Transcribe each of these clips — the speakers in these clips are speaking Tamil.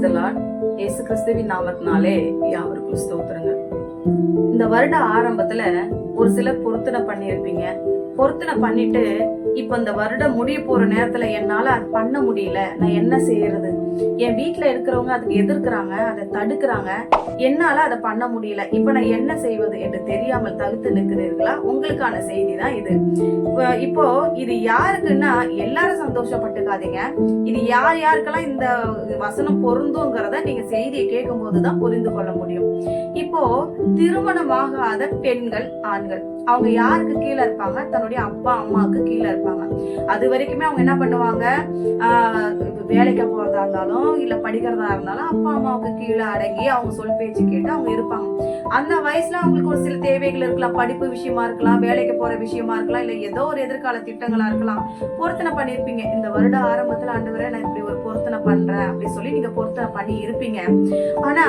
பிரைஸ்தலாட் இயேசு கிறிஸ்துவின் நாமத்தினாலே யாவருக்கும் ஸ்தோத்திரங்க இந்த வருட ஆரம்பத்துல ஒரு சிலர் பொருத்தனை பண்ணியிருப்பீங்க. பொருத்தனை பண்ணிட்டு இப்ப இந்த வருடம் முடிய போற நேரத்துல என்னால அது பண்ண முடியல. நான் என்ன செய்யறது? என் வீட்டில் இருக்கிறவங்க அதுக்கு எதிர்க்கிறாங்க அதை தடுக்கிறாங்க. என்னால அதை பண்ண முடியல. இப்ப நான் என்ன செய்வது என்று தெரியாமல் தவித்து நிற்கிறீர்களா? உங்களுக்கான செய்தி தான் இது. இப்போ இது யாருக்குன்னா எல்லாரும் சந்தோஷப்பட்டுக்காதீங்க. இது யார் யாருக்கெல்லாம் இந்த வசனம் பொருந்துங்கிறத நீங்க செய்தியை கேட்கும் போதுதான் புரிந்து கொள்ள முடியும். இப்போ திருமணமாகாத பெண்கள் ஆண்கள் அவங்க யாருக்கு கீழே இருப்பாங்க? தன்னுடைய அப்பா அம்மாவுக்கு கீழே இருப்பாங்க. அது வரைக்குமே அவங்க என்ன பண்ணுவாங்க? வேலைக்கு போறதா இருந்தாலும் இல்ல படிக்கிறதா இருந்தாலும் அப்பா அம்மாவுக்கு கீழே அடங்கி அவங்க சொல் பேச்சு கேட்டு அவங்க இருப்பாங்க. அந்த வயசுல அவங்களுக்கு ஒரு சில தேவைகள் இருக்கலாம். படிப்பு விஷயமா இருக்கலாம் வேலைக்கு போற விஷயமா இருக்கலாம் இல்ல ஏதோ ஒரு எதிர்கால திட்டங்களா இருக்கலாம். பொருத்தனை பண்ணிருப்பீங்க இந்த வருட ஆரம்பத்துல ஆண்டு நான் இப்படி பொருத்தனை பண்றேன் அப்படி சொல்லி நீங்க பொருத்தனை பண்ணி இருப்பீங்க. ஆனா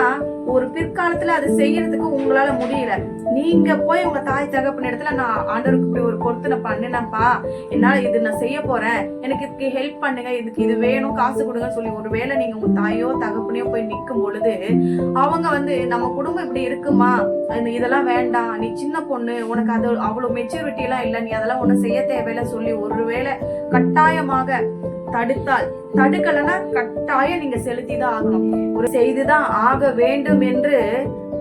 ஒரு பிற்காலத்துல அது செய்யறதுக்கு உங்களால முடியல. நீங்க போய் உங்க தாய் தகப்பன் இடத்துல நான் ஆண்டவருக்கு இப்படி ஒரு பொருத்தனை பண்ணினப்பா என்னால இது நான் செய்ய போறேன். எனக்கு இதுக்கு ஹெல்ப் பண்ணுங்க. இதுக்கு இது வேணும். காசு கொடுங்கன்னு சொல்லி ஒருவேளை நீங்க உங்க தாயோ தகப்பனையோ போய் நிற்கும் பொழுது அவங்க வந்து நம்ம குடும்பம் இப்படி இருக்குமா? இதெல்லாம் வேண்டாம். நீ சின்ன பொண்ணு உனக்கு அது அவ்வளோ மெச்சூரிட்டி எல்லாம் நீ அதெல்லாம் ஒண்ணும் செய்ய தேவையில்ல சொல்லி ஒருவேளை கட்டாயமாக தடுத்தால் தடுக்கலைன்னா கட்டாயம் நீங்க செலுத்தி தான் ஆகணும். ஒரு செய்துதான் ஆக வேண்டும் என்று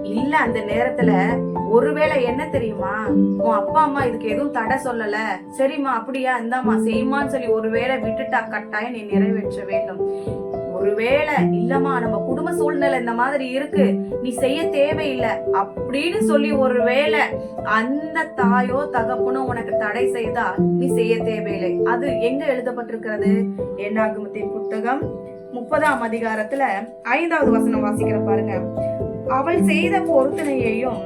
இல்ல அந்த நேரத்துல. ஒருவேளை என்ன தெரியுமா? உன் அப்பா அம்மா இதுக்கு எதுவும் தடை சொல்லல. சரிம்மா அப்படியா இந்தாம்மா செய்யுமான்னு சொல்லி ஒருவேளை விட்டுட்டா கட்டாயம் நீ நிறைவேற்ற வேண்டும். ஒருவேளை இல்லம்மா நம்ம குடும்ப சூழ்நிலை இந்த மாதிரி இருக்கு நீ செய்ய தேவையில்லை அப்படின்னு சொல்லி ஒருவேளை அந்த தாயோ தகப்பனோ உனக்கு தடை செய்தா நீ செய்ய தேவையில்லை. அது எங்க எழுதப்பட்டிருக்கிறது? என்னாகுமத்தின் புத்தகம் முப்பதாம் அதிகாரத்துல ஐந்தாவது வசனம் வாசிக்கிற பாருங்க. அவள் செய்த பொருத்தனையையும்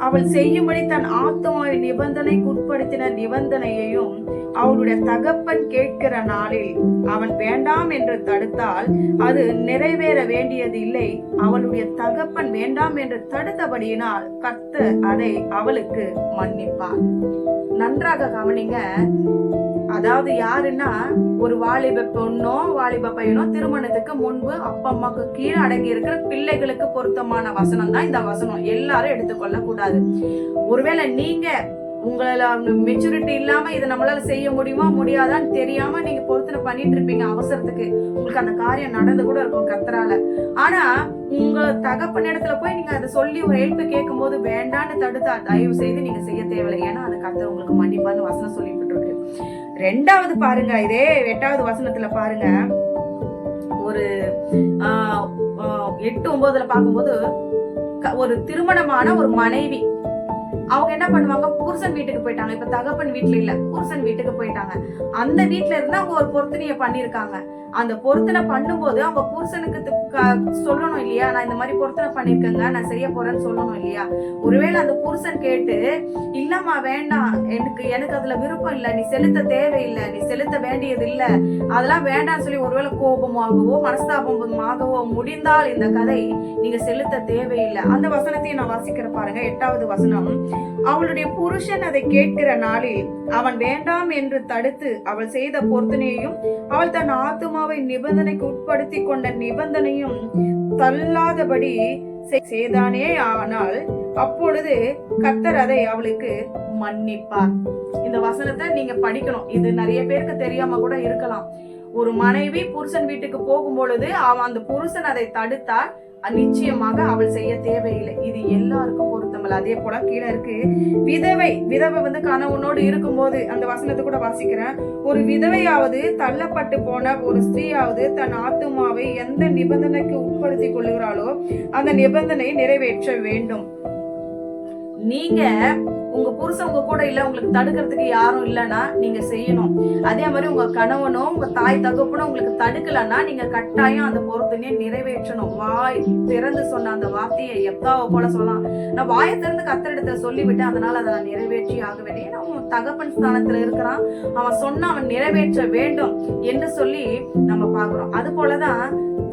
அவள் செய்யும்படி தன் ஆத்மாவை நிபந்தனைக்கு உட்படுத்தின நிபந்தனையையும் அவளுடைய தகப்பன் கேட்கிற நாளில் அவன் வேண்டாம் என்று தடுத்தால் அது நிறைவேற வேண்டியது இல்லை. அவளுடைய தகப்பன் வேண்டாம் என்று தடுத்தபடியினால் கர்த்தர் அதை அவளுக்கு மன்னிப்பார். நன்றாக கவனிங்க. அதாவது யாருன்னா ஒரு வாலிப பொண்ணோ வாலிப பையனோ திருமணத்துக்கு முன்பு அப்பா அம்மாக்கு கீழே அடங்கி இருக்கிற பிள்ளைகளுக்கு பொருத்தமான வசனம் தான் இந்த வசனம். எல்லாரும் எடுத்துக்கொள்ள கூடாது. ஒருவேளை நீங்க உங்களால மெச்சூரிட்டி இல்லாம இதை நம்மளால செய்ய முடியுமா முடியாதான்னு தெரியாம நீங்க பொருத்தனை பண்ணிட்டு இருப்பீங்க அவசரத்துக்கு. உங்களுக்கு அந்த காரியம் நடந்து கூட இருக்கும் கத்தரால. ஆனா உங்க தகப்பன் இடத்துல போய் நீங்க அதை சொல்லி ஒரு ஹெல்ப் கேட்கும் போது வேண்டான்னு தடுத்தா தயவு செய்து நீங்க செய்ய தேவையில்லை. ஏன்னா அந்த கத்தர் உங்களுக்கு மன்னிப்பான்னு வசனம் சொல்லிட்டு இருக்கு ரெண்டாவது பாருங்க இதே எட்டாவது வசனத்துல பாருங்க. ஒரு ஆஹ், எட்டு ஒன்பதுல பார்க்கும்போது ஒரு திருமணமான ஒரு மனைவி. அவங்க என்ன பண்ணுவாங்க? புருஷன் வீட்டுக்கு போயிட்டாங்க. இப்ப தகப்பன் வீட்டுல இல்ல புருஷன் வீட்டுக்கு போயிட்டாங்க. அந்த வீட்டுல இருந்து அவங்க ஒரு பொருத்தனைய பண்ணிருக்காங்க அந்த பொருத்தனை பண்ணும்போது அவங்க புருஷனுக்கு சொல்லணும் இல்லையா? நான் இந்த மாதிரி பொருத்தனை பண்ணிருக்கேங்க நான் செய்ய போறேன்னு சொல்லணும் இல்லையா? ஒருவேளை அந்த புருஷன் கேட்டு இல்லம்மா வேண்டாம். எனக்கு எனக்கு அதுல விருப்பம் இல்ல. நீ செலுத்த தேவையில்லை. நீ செலுத்த வேண்டியது இல்ல அதெல்லாம் வேண்டாம்னு சொல்லி ஒருவேளை கோபமாகவோ மனஸ்தாபமாகவோ முடிந்தால் இந்த கதை நீங்க செலுத்த தேவையில்லை. அந்த வசனத்தையும் நான் வாசிக்கிற பாருங்க எட்டாவது வசனம். அவளுடைய புருஷன் அதை கேட்கிற நாளில் அவன் வேண்டாம் என்று தடுத்து அவள் செய்த பொருத்தனையையும் அவள் தன் ஆத்துமா ஆத்மாவை நிபந்தனைக்கு உட்படுத்தி கொண்ட நிபந்தனையும் தள்ளாதபடி செய்தானே ஆனால் அப்பொழுது கர்த்தர் அதை அவளுக்கு மன்னிப்பார். இந்த வசனத்தை நீங்க படிக்கணும். இது நிறைய பேருக்கு தெரியாம கூட இருக்கலாம். ஒரு மனைவி புருஷன் வீட்டுக்கு போகும் பொழுது அவன் அந்த புருஷன் அதை தடுத்தால் நிச்சயமாக அவள் செய்ய தேவையில்லை. இது எல்லாருக்கும் பொருத்தமல்ல. அதே போல கீழே இருக்கு விதவை விதவை வந்து கணவனோடு இருக்கும்போது அந்த வசனத்தை கூட வாசிக்கிறேன். ஒரு விதவையாவது தள்ளப்பட்டு போன ஒரு ஸ்திரீயாவது தன் ஆத்துமாவை எந்த நிபந்தனைக்கு உட்படுத்திக் கொள்கிறாளோ அந்த நிபந்தனை நிறைவேற்ற வேண்டும். நீங்க உங்க புருஷன் உங்க கூட இல்ல உங்களுக்கு தடுக்கிறதுக்கு யாரும் இல்லைன்னா நீங்க செய்யணும். அதே மாதிரி உங்க கணவனோ உங்க தாய் தகப்பனோ உங்களுக்கு தடுக்கலன்னா நீங்க கட்டாயம் அந்த பொருத்தனையை நிறைவேற்றணும். வாய் திறந்து சொன்ன அந்த வார்த்தையை எப்பாவ போல சொல்லலாம். நான் வாயை திறந்து கத்தரிடத்துல சொல்லிவிட்டேன் அதனால அதை நான் நிறைவேற்றி ஆக வேண்டும் ஏன்னா அவன் தகப்பன் ஸ்தானத்துல இருக்கிறான். அவன் சொன்னா அவன் நிறைவேற்ற வேண்டும் என்று சொல்லி நம்ம பாக்குறோம் அது போலதான்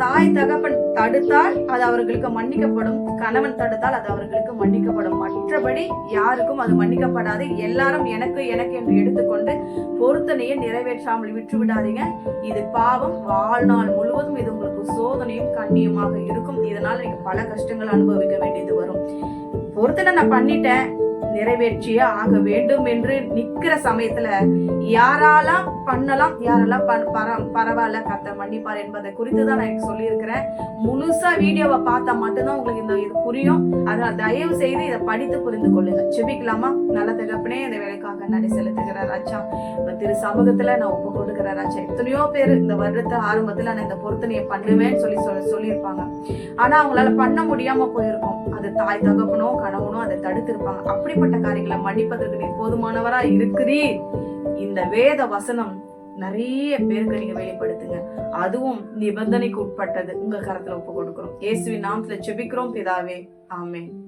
தாய் தகப்பன் தடுத்தால் அது அவர்களுக்கு மன்னிக்கப்படும். கணவன் தடுத்தால் அது அவர்களுக்கு மன்னிக்கப்படும். மற்றபடி யாருக்கும் அது மன்னிக்கப்படாது. எல்லாரும் எனக்கு எனக்கு என்று எடுத்துக்கொண்டு பொருத்தனையை நிறைவேற்றாமல் விட்டு விடாதீங்க இது பாவம். வாழ்நாள் முழுவதும் இது உங்களுக்கு சோதனையும் கண்ணியமாக இருக்கும். இதனால் நீங்க பல கஷ்டங்கள் அனுபவிக்க வேண்டியது வரும். பொருத்தனை நான் பண்ணிட்டேன். நிறைவேற்றியே ஆக வேண்டும் என்று நிக்கிற சமயத்துல யாராலாம் பண்ணலாம் யாரெல்லாம் பண்- பர- பரவாயில்ல கத்த மன்னிப்பார் என்பதை குறித்து தான் நான் எனக்கு சொல்லியிருக்கிறேன். முழுசா வீடியோவை பார்த்தா மட்டும்தான் உங்களுக்கு இந்த இது புரியும். அதனால தயவு செய்து இதை படித்து புரிந்து கொள்ளுங்க. செபிக்கலாமா நல்ல தகப்பனே இந்த வேலைக்காக நடி செலுத்துகிறார் ராஜா. திரு சமூகத்துல நான் ஒப்பு கொடுக்கிற ராஜா. எத்தனையோ பேர் இந்த வருடத்தை ஆரம்பத்துல நான் இந்த பொருத்தனையை பண்ணுவேன்னு சொல்லி சொல்லி சொல்லியிருப்பாங்க. ஆனா அவங்களால பண்ண முடியாம போயிருக்கும். அது தாய் தகப்பனோ கணவனோ அதை தடுத்திருப்பாங்க. அப்படிப்பட்ட காரியங்களை மன்னிப்பதற்கு நீ போதுமானவரா இருக்கிறீர் இந்த வேத வசனம் நிறைய பேருக்கு நீங்க வெளிப்படுத்துங்க. அதுவும் நிபந்தனைக்கு உட்பட்டது. உங்க கரத்துல ஒப்பு கொடுக்கிறோம். இயேசுவின் நாமத்துல செபிக்கிறோம் பிதாவே ஆமென்.